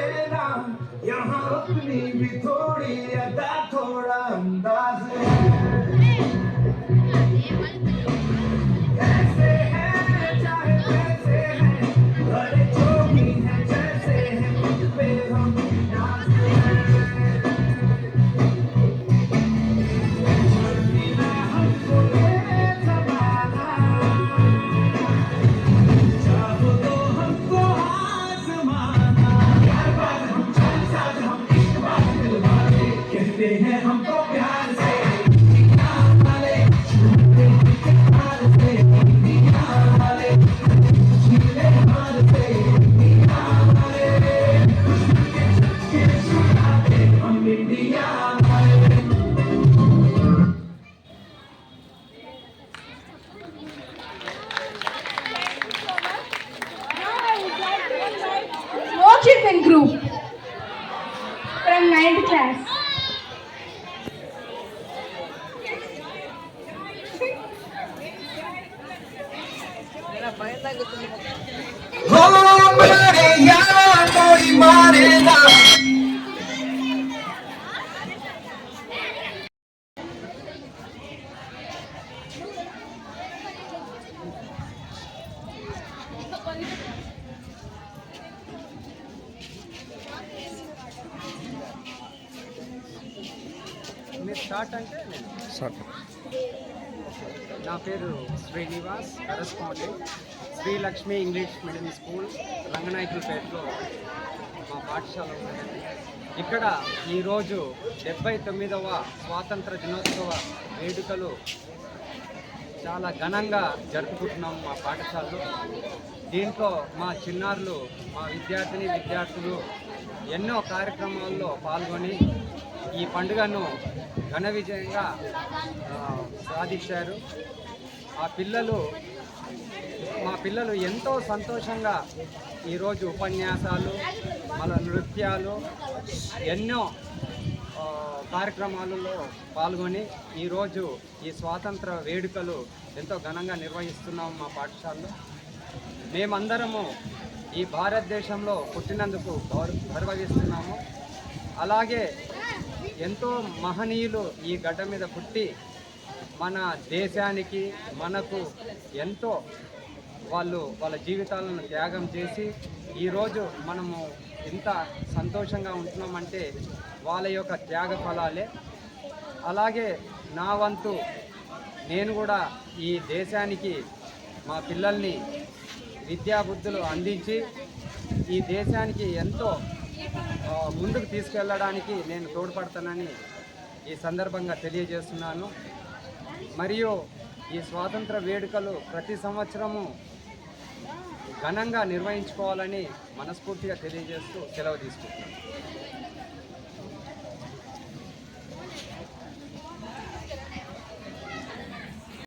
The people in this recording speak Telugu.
देना यहाँ अपनी भी थोड़ी अदा and group from 9th class. Oh, Maria, Maria, Maria. మీరు స్టార్ట్ అంటే నేను నా పేరు Srinivas correspondent Srilakshmi English medium school రంగనాయకులపేటలో మా పాఠశాల ఉన్నదండి ఇక్కడ ఈరోజు డెబ్బై తొమ్మిదవ స్వాతంత్ర దినోత్సవ వేడుకలు చాలా ఘనంగా జరుపుకుంటున్నాం మా పాఠశాలలో. దీంట్లో మా చిన్నారులు మా విద్యార్థిని విద్యార్థులు ఎన్నో కార్యక్రమాల్లో పాల్గొని ఈ పండుగను ఘన విజయంగా సాధించారు. ఆ పిల్లలు మా పిల్లలు ఎంతో సంతోషంగా ఈరోజు ఉపన్యాసాలు మన నృత్యాలు ఎన్నో కార్యక్రమాలలో పాల్గొని ఈరోజు ఈ స్వాతంత్ర వేడుకలు ఎంతో ఘనంగా నిర్వహిస్తున్నాము మా పాఠశాలలో. మేమందరము ఈ భారతదేశంలో పుట్టినందుకు గౌరవ గర్వగిస్తున్నాము అలాగే ఎంతో మహనీయులు ఈ గడ్డ మీద పుట్టి మన దేశానికి మనకు ఎంతో వాళ్ళు వాళ్ళ జీవితాలను త్యాగం చేసి ఈరోజు మనము ఎంత సంతోషంగా ఉంటున్నామంటే వాళ్ళ యొక్క త్యాగ ఫలాలే. అలాగే నా వంతు నేను కూడా ఈ దేశానికి మా పిల్లల్ని విద్యాబుద్ధులు అందించి ఈ దేశానికి ఎంతో ముందుకు తీసుకెళ్ళడానికి నేను తోడ్పడతానని ఈ సందర్భంగా తెలియజేస్తున్నాను. మరియు ఈ స్వాతంత్ర వేడుకలు ప్రతి సంవత్సరము ఘనంగా నిర్వహించుకోవాలని మనస్ఫూర్తిగా తెలియజేస్తూ సెలవు తీసుకుంటున్నాను.